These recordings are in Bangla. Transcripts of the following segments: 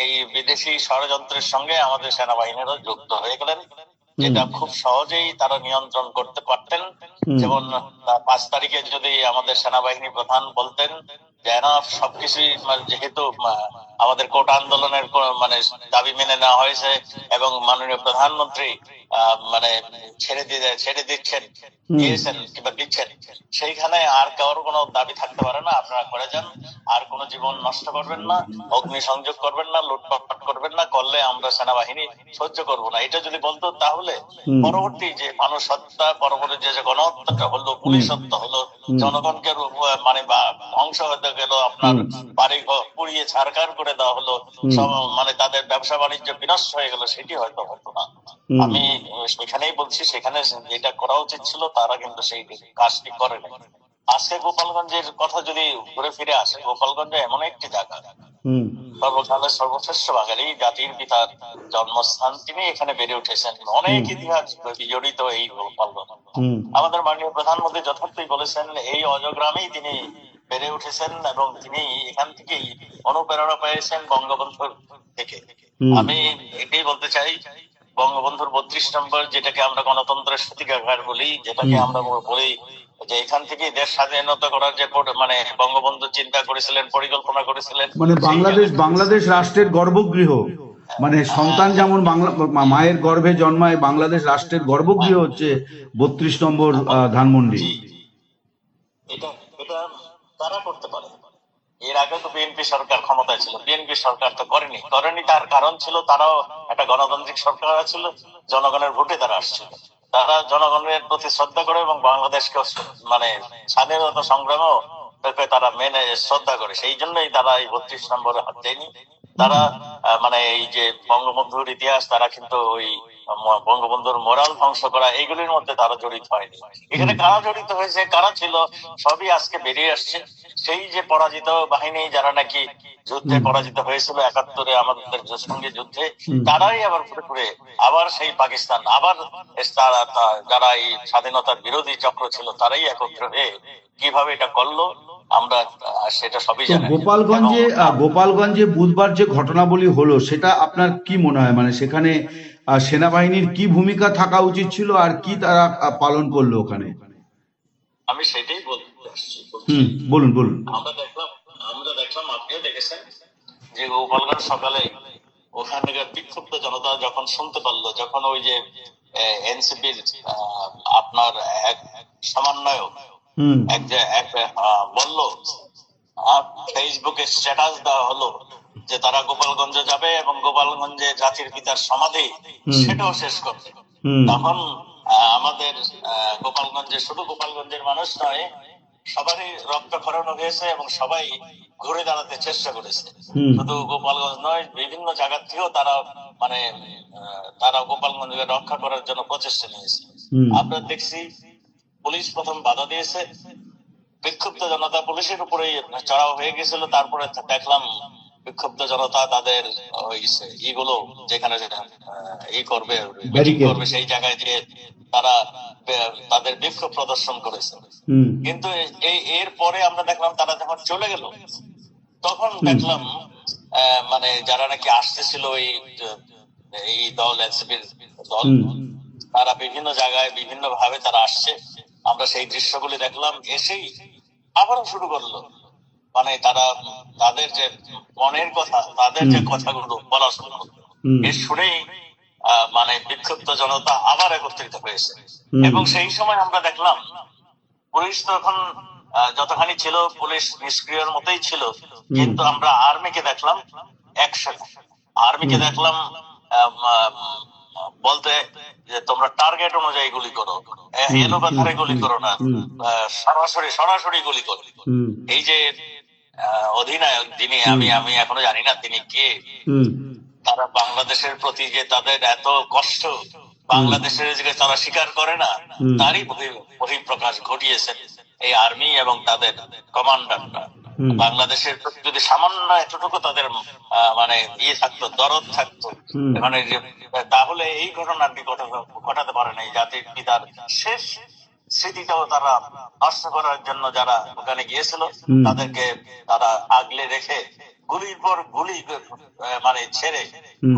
এই বিদেশি ষড়যন্ত্রের সঙ্গে আমাদের সেনাবাহিনীরও যুক্ত হয়ে গেলেন। যেটা খুব সহজেই তারা নিয়ন্ত্রণ করতে পারতেন। যেমন পাঁচ তারিখে যদি আমাদের সেনাবাহিনী প্রধান বলতেন যে না সবকিছুই মানে যেহেতু আমাদের কোট আন্দোলনের মানে দাবি মেনে নেওয়া হয়েছে এবং মাননীয় প্রধানমন্ত্রী মানে ছেড়ে দিয়ে ছেড়ে দিচ্ছেন। দিয়েছেন কিংবা দিচ্ছেন সেইখানে আর কারোর কোনো দাবি থাকতে পারে না। আপনারা করে যান আর কোনো জীবন নষ্ট করবেন না অগ্নি সংযোগ করবেন না লুটপাট করবেন না করলে আমরা সেনাবাহিনী সহ্য করব না। এটা যদি বলতো তাহলে পরবর্তী যে মানুষ হত্যা পরবর্তী যে গণহত্যাটা হলো পুলিশ হত্যা হলো জনগণকে মানে বা- ধ্বংস হতে গেল আপনার বাড়ি পুড়িয়ে ছারকার করে দেওয়া হলো মানে তাদের ব্যবসা বাণিজ্য বিনষ্ট হয়ে গেল সেটি হয়তো হতো না। আমি সেখানেই বলছি সেখানে যেটা করা উচিত ছিল তারা কিন্তু সেই কাজটি করে আজকে গোপালগঞ্জের কথা যদি ঘুরে ফিরে আসে গোপালগঞ্জ এমন একটি জায়গা। সর্বশ্রেষ্ঠ বাঙালি জাতির পিতার জন্মস্থান তিনি এখানে বেড়ে উঠেছেন। অনেক ইতিহাস জড়িত এই গোপালগঞ্জ। আমাদের মাননীয় প্রধানমন্ত্রী যথার্থই বলেছেন এই অজগ্রামেই তিনি বেড়ে উঠেছেন এবং তিনি এখান থেকেই অনুপ্রেরণা পেয়েছেন বঙ্গবন্ধুর থেকে। আমি এটাই বলতে চাই বঙ্গবন্ধুর বত্রিশ নম্বর যেটাকে আমরা গণতন্ত্রের সূতিকাঘাট বলি যেটাকে আমরা বলি যে এখান থেকে দেশ স্বাধীনতা করার যে মানে বঙ্গবন্ধু চিন্তা করেছিলেন পরিকল্পনা করেছিলেন মানে বাংলাদেশ বাংলাদেশ রাষ্ট্রের গর্ভগৃহ। মানে সন্তান যেমন বাংলা মায়ের গর্ভে জন্মায় বাংলাদেশ রাষ্ট্রের গর্ভগৃহ হচ্ছে বত্রিশ নম্বর ধানমন্ডি। এটা এটা তারা করতে পারে। এর আগে তো বিএনপি সরকার ক্ষমতায় ছিল বিএনপি সরকার তো করেনি। করেনি তার কারণ ছিল তারাও একটা গণতান্ত্রিক সরকার ছিল জনগণের ভোটে তারা আসছিল। তারা জনগণের প্রতি শ্রদ্ধা করে এবং বাংলাদেশকে মানে স্বাধীনতা সংগ্রামও তারা মেনে শ্রদ্ধা করে। সেই জন্যই তারা এই বত্রিশ নম্বরে হাত দেয়নি। তারা মানে এই যে বঙ্গবন্ধুর ইতিহাস তারা কিন্তু ওই বঙ্গবন্ধুর মোরাল ধ্বংস করা এইগুলির মধ্যে তারা জড়িত হয়নি। এখানে কারা জড়িত হয়েছে কারা ছিল সবই আজকে বেরিয়ে আসছে। সেই যে পরাজিত বাহিনী যারা নাকি যুদ্ধে পরাজিত হয়েছিল একাত্তরে আমাদের সঙ্গে যুদ্ধে তারাই আবার ঘুরে ঘুরে আবার সেই পাকিস্তান আবার যারা এই স্বাধীনতার বিরোধী চক্র ছিল তারাই একত্র হয়ে কীভাবে এটা করল আমরা সেটা সবই জানি। গোপালগঞ্জে গোপালগঞ্জে বুধবার যে ঘটনাবলী হলো সেটা আপনার কি মনে হয়? মানে সেখানে সেনাবাহিনীর কি ভূমিকা থাকা উচিত ছিল আর কি তারা পালন করল ওখানে? আমি সেটাই হুম বলুন বলুন। আমরা দেখলাম আমরা দেখলাম আপনিও দেখেছেন যে গোপালগঞ্জ সকালে ওখানকার বিক্ষুব্ধ জনতা যখন শুনতে পারল যখন ওই যে এনসিপির আপনার এক সমন্বয়ক এক যে এক বলল ফেসবুকে স্ট্যাটাস দেওয়া হলো যে তারা গোপালগঞ্জে যাবে এবং গোপালগঞ্জে জাতির পিতার সমাধি সেটাও শেষ করবে। তখন আমাদের গোপালগঞ্জে শুধু গোপালগঞ্জের মানুষ নয় সবারই রক্ত খরানো হয়েছে এবং সবাই ঘুরে দাঁড়াতে চেষ্টা করেছে। শুধু গোপালগঞ্জ নয় বিভিন্ন জায়গা থেকেও তারা মানে তারা গোপালগঞ্জকে রক্ষা করার জন্য প্রচেষ্টা নিয়েছে। আপনার আমরা দেখছি পুলিশ প্রথম বাধা দিয়েছে। বিক্ষুব্ধ জনতা পুলিশের উপরেই চড়াও হয়ে গেছিল তারপরে দেখলাম বিক্ষুব্ধ জনতা তাদের ইগুলো যেখানে যেখানে, ই করবে করবে সেই জায়গায় যে তারা তাদের বিক্ষোভ প্রদর্শন করেছে। কিন্তু এই এর পরে আমরা দেখলাম তারা যখন চলে গেল তখন দেখলাম মানে যারা নাকি আসতেছিল এই এই দল এনসিপির দল তারা বিভিন্ন জায়গায় বিভিন্ন ভাবে তারা আসছে। আমরা সেই দৃশ্যগুলি দেখলাম এসেই আবারও শুরু করল। মানে তারা তাদের যে মনের কথা তাদের যে কথাগুলো বলা শুরু। এর শুনেই মানে বিক্ষুব্ধ জনতা আবার একত্রিত হয়েছে। এবং সেই সময় আমরা দেখলাম পুলিশ তখন যতখানি ছিল পুলিশ নিষ্ক্রিয়র মতোই ছিল। কিন্তু আমরা আর্মিকে দেখলাম একসাথে। আর্মিকে দেখলাম বলতে যে তোমরা টার্গেট অনুযায়ী গুলি করো। হুম, এলো কথারে গুলি করো না। সরাসরি সরাসরি গুলি করো। এই যে অধিনায়ক যিনি আমি আমি এখনও জানি না তিনি কে। তারা বাংলাদেশের প্রতি যে তাদের এত কষ্ট বাংলাদেশের যে তারা স্বীকার করে না তারই বহি- বহিঃপ্রকাশ ঘটিয়েছেন এই আর্মি এবং তাদের কমান্ডাররা। বাংলাদেশের প্রতি যদি সামান্য এতটুকু তাদের মানে ইয়ে থাকতো দরদ থাকতো। মানে যে তাহলে এই ঘটনাটি ঘটা- ঘটাতে পারে না এই জাতির পিতার শেষ স্মৃতিটাও তারা নষ্ট করার জন্য যারা ওখানে গিয়েছিল তাদেরকে তারা আগলে রেখে গুলির পর গুলি মানে ছেড়ে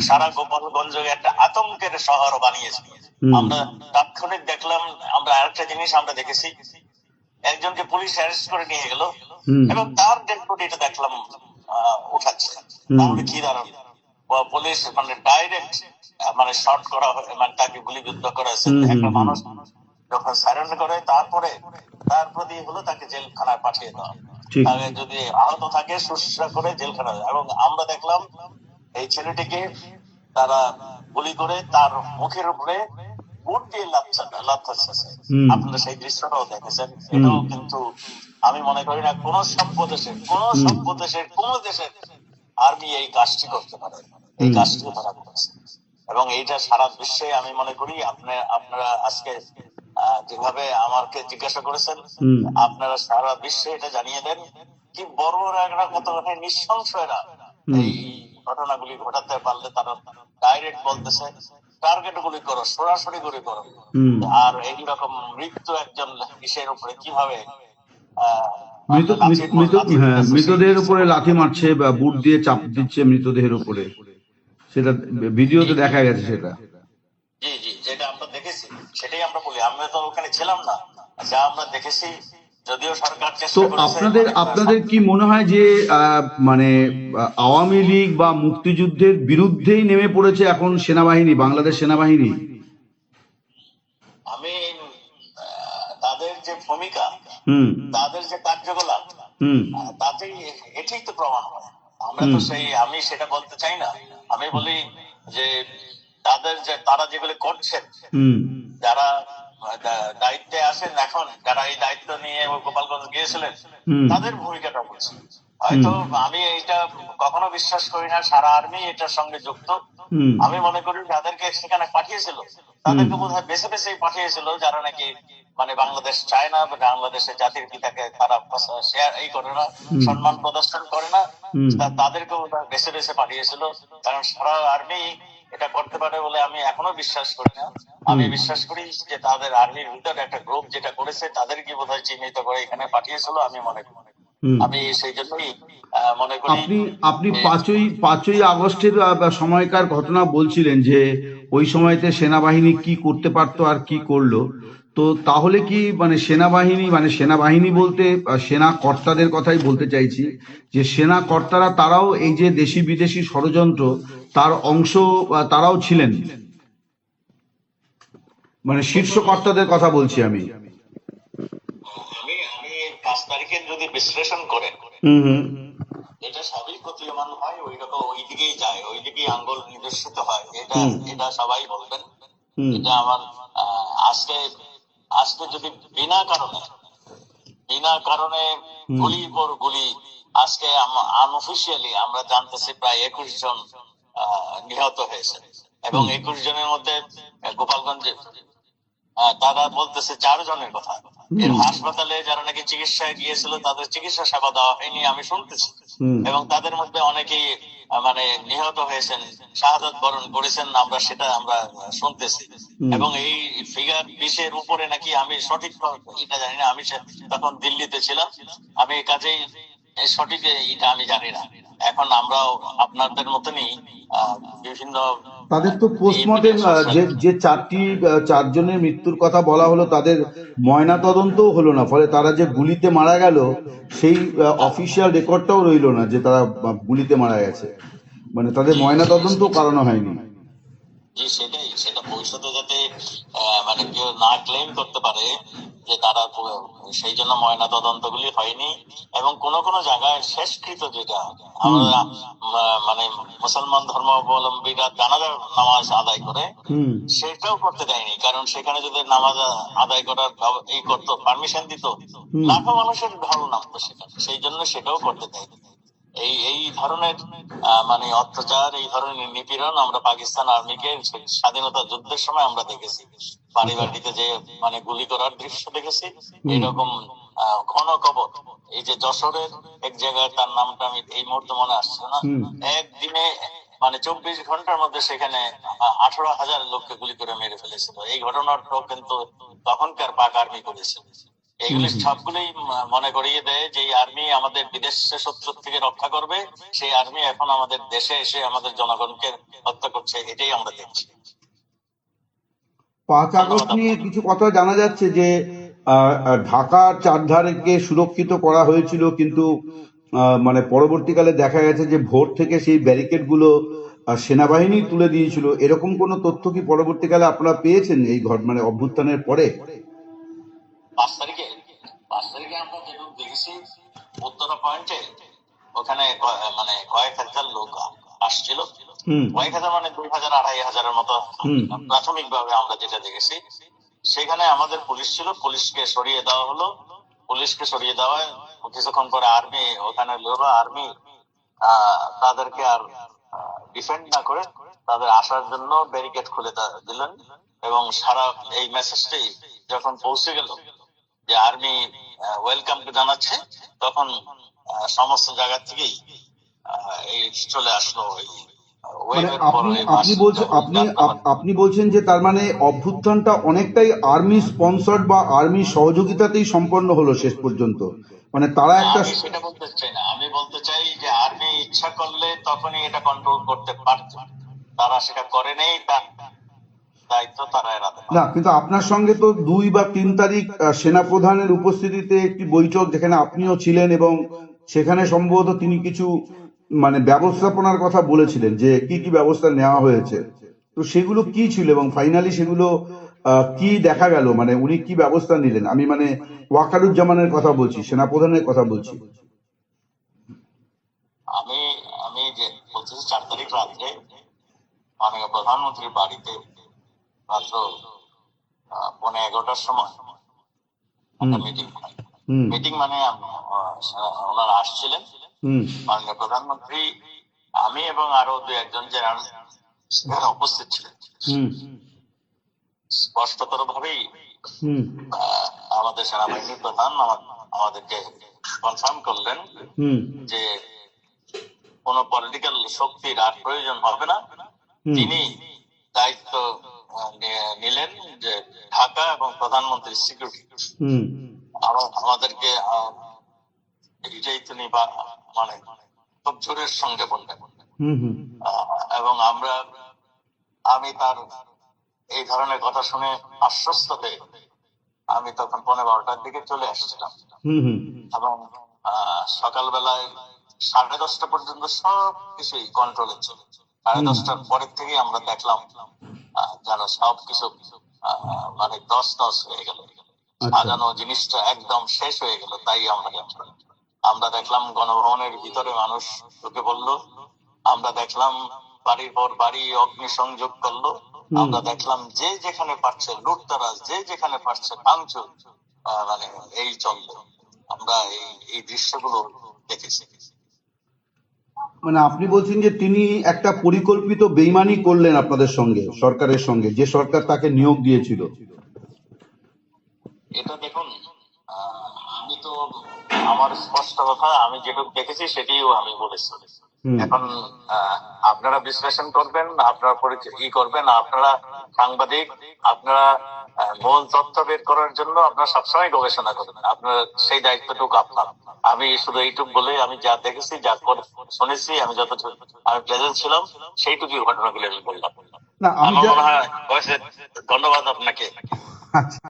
সারা গোপালগঞ্জ একটা আতঙ্কের শহর বানিয়েছে। আমরা তাৎক্ষণিক দেখলাম আমরা আরেকটা জিনিস আমরা দেখেছি। একজনকে পুলিশ অ্যারেস্ট করে নিয়ে গেল। এবং তার ডেড বডিটা দেখলাম উঠাচ্ছে। তাহলে কি দাঁড়াল বা পুলিশ মানে ডাইরেক্ট মানে শর্ট করা হয় মানে তাকে গুলিবিদ্ধ করা হয়েছে। একটা মানুষ যখন সারেন্ডার করে তারপরে তার প্রতি হলো তাকে জেলখানায় পাঠিয়ে দেওয়া। তাহলে যদি আহত থাকে শুশ্রূষা করে জেলখানায় এবং আমরা দেখলাম এই ছেলেটিকে তারা গুলি করে তার মুখের উপরে আপনারা সেই দৃশ্যটাও দেখেছেন। এটাও কিন্তু আমি মনে করি না কোন সভ্য দেশের কোন সভ্য দেশের কোন দেশের আর্মি এই কাজটি করতে পারে এই। কাজটি তারা করেছে এবং এইটা সারা বিশ্বে আমি মনে করি আপনি আপনারা আজকে যেভাবে আমাকে জিজ্ঞাসা করেছেন আপনারা সারা বিশ্বে এটা জানিয়ে দেন কি বড় বড় একটা কত নৃশংস এরা। এই ঘটনাগুলি ঘটাতে পারলে তারা ডাইরেক্ট বলতেছে টার্গেট গুলি করো সরাসরি গুলি করো। আর এইরকম মৃত্যু একজন কিসের উপরে কীভাবে লাঠি হ্যাঁ মৃতদেহের উপরে লাথি মারছে বা বুট দিয়ে চাপ দিচ্ছে মৃতদেহের উপরে। সেটা ভিডিওতে দেখা গেছে সেটা জি জি যেটা আমরা দেখেছি সেটাই আমরা বলি আমরা তো ওখানে ছিলাম না যা আমরা দেখেছি যদিও সরকার তো আপনাদের আপনাদের কি মনে হয় যে মানে আওয়ামী লীগ বা মুক্তিযুদ্ধের বিরুদ্ধেই নেমে পড়েছে এখন সেনাবাহিনী বাংলাদেশ সেনাবাহিনী? আমি তাদের যে ভূমিকা হুম। তাদের যে কার্যকলাপ তাতেই এটাই তো প্রমাণ হয়। আমরা তো সেই আমি সেটা বলতে চাই না। আমি বলি যে তাদের যে তারা যেগুলি করছেন হুম। যারা দায়িত্বে আছেন এখন যারা এই দায়িত্ব নিয়ে গোপালগঞ্জ গিয়েছিলেন তাদের ভূমিকাটা বলছি। হয়তো আমি এটা কখনো বিশ্বাস করি না সারা আর্মি এটার সঙ্গে যুক্ত। আমি মনে করি যাদেরকে সেখানে পাঠিয়েছিল তাদেরকে বোধ হয় বেছে বেছেই পাঠিয়েছিল যারা নাকি মানে বাংলাদেশ চায় না বাংলাদেশের জাতির পিতাকে তারা শেয়ার এই করে না সম্মান প্রদর্শন করে না। তাদেরকে বেছে বেছে পাঠিয়েছিল। কারণ সারা আর্মি এটা করতে পারে বলে আমি এখনও বিশ্বাস করি না। আমি বিশ্বাস করি যে তাদের আর্মি ভিতরে একটা গ্রুপ যেটা করেছে তাদেরকে বোধ হয় চিহ্নিত করে এখানে পাঠিয়েছিল আমি মনে করি। আমি সেই জন্যই মনে করি আপনি আপনি পাঁচই পাঁচই আগস্টের সময়কার ঘটনা বলছিলেন যে ওই সময়তে সেনাবাহিনী কি করতে পারতো আর কি করল। তো তাহলে কি মানে সেনাবাহিনী মানে সেনাবাহিনী বলতে সেনা কর্তাদের কথাই বলতে চাইছি যে সেনা কর্তারা তারাও এই যে দেশি বিদেশি ষড়যন্ত্র তার অংশ তারাও ছিলেন। মানে শীর্ষ কর্তাদের কথা বলছি আমি। তারিখের যদি বিশ্লেষণ করেন এটা সবই প্রতীয়মান হয় ওই রকম ওই দিকেই যায় ওই দিকেই আঙ্গুল নির্দেশিত হয়। এটা এটা সবাই বলবেন। এটা আমার আজকে আজকে যদি বিনা কারণে বিনা কারণে। গুলির পর গুলি আজকে আনঅফিসিয়ালি আমরা জানতেছি প্রায় একুশ জন নিহত হয়েছে। এবং একুশ জনের মধ্যে গোপালগঞ্জে তারা বলতেছে চার জনের কথা। এর হাসপাতালে যারা নাকি চিকিৎসায় গিয়েছিল তাদের চিকিৎসা সেবা দেওয়া হয়নি আমি শুনতেছি। এবং তাদের মধ্যে অনেকেই মানে নিহত হয়েছেন শাহাদত বরণ করেছেন আমরা সেটা আমরা শুনতেছি। এবং এই ফিগার বিশের উপরে নাকি আমি সঠিক এটা জানি না আমি তখন দিল্লিতে ছিলাম। আমি কাজেই সঠিক এটা আমি জানি না। এখন আমরাও আপনাদের মতনই বিভিন্ন তাদের তো পোস্টমর্টেম যে যে চারটি চারজনের মৃত্যুর কথা বলা হলো তাদের ময়না তদন্তও হলো না। ফলে তারা যে গুলিতে মারা গেল সেই অফিসিয়াল রেকর্ডটাও রইল না যে তারা গুলিতে মারা গেছে। মানে তাদের ময়না তদন্তও করানো হয়নি। সেটাই। সেটা ভবিষ্যতে যাতে মানে কেউ না ক্লেম করতে পারে যে তারা সেই জন্য ময়না তদন্তগুলি হয়নি এবং কোন কোন জায়গায় শেষকৃত যেটা আমরা মানে মুসলমান ধর্মাবলম্বীরা জানাজার নামাজ আদায় করে সেটাও করতে দেয়নি। কারণ সেখানে যদি নামাজ আদায় করার এই করতো পারমিশন দিত। লাখো মানুষের ঢল নামতো সেখানে। সেই জন্য সেটাও করতে দেয়নি। এই এই ধরনের মানে অত্যাচার এই ধরনের নিপীড়ন আমরা পাকিস্তান আর্মিকে স্বাধীনতা যুদ্ধের সময় আমরা দেখেছি। বাড়ি বাড়িতে যে মানে গুলি করার দৃশ্য দেখেছি। এরকম ঘন কবর। এই যে যশোরের এক জায়গায় তার নামটা আমি এই মুহূর্তে মনে আসছে না। একদিনে মানে চব্বিশ ঘণ্টার মধ্যে সেখানে আঠারো হাজার লোককে গুলি করে মেরে ফেলেছিল। এই ঘটনাটাও কিন্তু তখনকার পাক আর্মি করেছিল। এগুলি হুম। সবগুলোই মনে করিয়ে দেয় যে আর্মি আমাদের বিদেশে শত্রুর থেকে রক্ষা করবে। সেই আর্মি এখন আমাদের দেশে এসে আমাদের জনগণকে হত্যা করছে এটাই আমরা দেখছি। পাঁচ আগস্ট নিয়ে কিছু কথা জানা যাচ্ছে যে ঢাকার চারধারকে সুরক্ষিত করা হয়েছিল কিন্তু আহ, মানে পরবর্তীকালে দেখা গেছে যে ভোর থেকে সেই ব্যারিকেডগুলো সেনাবাহিনী তুলে দিয়েছিল। এরকম কোনো তথ্য কি পরবর্তীকালে আপনারা পেয়েছেন এই ঘট মানে অভ্যুত্থানের পরে? পাঁচ তারিখে পাঁচ তারিখে আমরা দেখেছি উত্তরা পয়েন্টে ওখানে মানে কয়েক হাজার লোক আসছিল। কয়েক হাজার মানে দুই হাজার আড়াই হাজারের মতো প্রাথমিক ভাবে আমরা যেটা দেখেছি। সেখানে আমাদের পুলিশ ছিল পুলিশকে সরিয়ে দেওয়া হলো। পুলিশকে সরিয়ে কিছুক্ষণ পরে আর্মি ওখানে লোরা আর্মি তাদেরকে আর ডিফেন্ড না করে তাদের আসার জন্য ব্যারিকেড খুলে দিলেন। এবং সারা এই মেসেজটি যখন পৌঁছে গেল যে আর্মি ওয়েলকাম জানাচ্ছে। তখন সমস্ত জায়গা থেকেই এই চলে আসলো মানে আপনি আপনি বলছেন আপনি আপনি বলছেন যে তার মানে অভ্যুত্থানটা অনেকটাই আর্মি স্পন্সর্ড বা আর্মি সহযোগিতাতেই সম্পন্ন হলো শেষ পর্যন্ত। মানে তারা একটা সেটা বলতে চাই না। আমি বলতে চাই যে আর্মি ইচ্ছা করলে তখনই এটা কন্ট্রোল করতে পারত তারা সেটা করে নেই তার দায়িত্ব তারা এড়াতে না কিন্তু আপনার সঙ্গে তো দুই বা তিন তারিখ সেনাপ্রধানের উপস্থিতিতে একটি বৈঠক যেখানে আপনিও ছিলেন এবং সেখানে সম্ভবত তিনি কিছু মানে ব্যবস্থাপনার কথা বলেছিলেন যে কি কি ব্যবস্থা নেওয়া হয়েছে। তো সেগুলো কি ছিল এবং ফাইনালি সেগুলো কি দেখা গেল? মানে উনি কি ব্যবস্থা নিলেন? আমি মানে ওয়াকারুজ্জামানের কথা বলছি সেনাপ্রধানের কথা বলছি। আমি আমি যে বলতেছি চার তারিখ রাত্রে মাননীয় প্রধানমন্ত্রীর বাড়িতে রাত্র আহ, পৌনে এগারোটার সময়। মিটিং মিটিং মানে ওনারা আসছিলেন। মাননীয় প্রধানমন্ত্রী আমি এবং আরও দু একজন সেখানে উপস্থিত ছিলেন। স্পষ্টতর ভাবেই আমাদের সেনাবাহিনীর প্রধান আমাদেরকে কনফার্ম করলেন হুম। যে কোন পলিটিক্যাল শক্তির আর প্রয়োজন হবে না। তিনি দায়িত্ব নিলেন যে ঢাকা এবং প্রধানমন্ত্রীর সিকিউরিটি আমাদেরকে এটাই তিনি মানে খুব জোরের সঙ্গে বললেন। এবং আমরা আমি তার এই ধরনের কথা শুনে আশ্বস্ত হয়ে আমি তখন পনেরো বারোটার দিকে চলে আসছিলাম। এবং সকালবেলায় সাড়ে দশটা পর্যন্ত সব কিছুই কন্ট্রোলে ছিল। সাড়ে দশটার পরের থেকে আমরা দেখলাম যেন সব কিছু মানে দশ দশ হয়ে গেল। আচ্ছা। সাজানো জিনিসটা একদম শেষ হয়ে গেল তাই আমরা দেখলাম আমরা দেখলাম গণভবনের ভিতরে মানুষ ঢুকে পড়ল। আমরা দেখলাম বাড়ির পর বাড়ি অগ্নি সংযোগ করল। আমরা দেখলাম যে যেখানে পারছে লুটতারাজ যে যেখানে পারছে ভাঙচুর মানে এই চলল। আমরা এই এই দৃশ্যগুলো দেখেছি। মানে আপনি বলছেন যে তিনি একটা পরিকল্পিত বেইমানি করলেন আপনাদের সঙ্গে, সরকারের সঙ্গে, যে সরকার তাকে নিয়োগ দিয়েছিল এটা দেখুন আমি তো, আমার স্পষ্ট কথা, আমি যেটুকু দেখেছি সেটিও আমি বলেছি। এখন আপনারা বিশ্লেষণ করবেন আপনারা পরিচয় ই করবেন আপনারা সাংবাদিক আপনারা মূল তথ্য বের করার জন্য আপনারা সবসময় গবেষণা করবেন। আপনার সেই দায়িত্বটুকু আপনার। আমি শুধু এইটুকু বলে আমি যা দেখেছি যা করে- শুনেছি আমি যত আমি প্রেজেন্ট ছিলাম সেইটুকুই ঘটনাগুলো আমি বললাম। না আমি আমার মনে হয় ধন্যবাদ আপনাকে। আচ্ছা।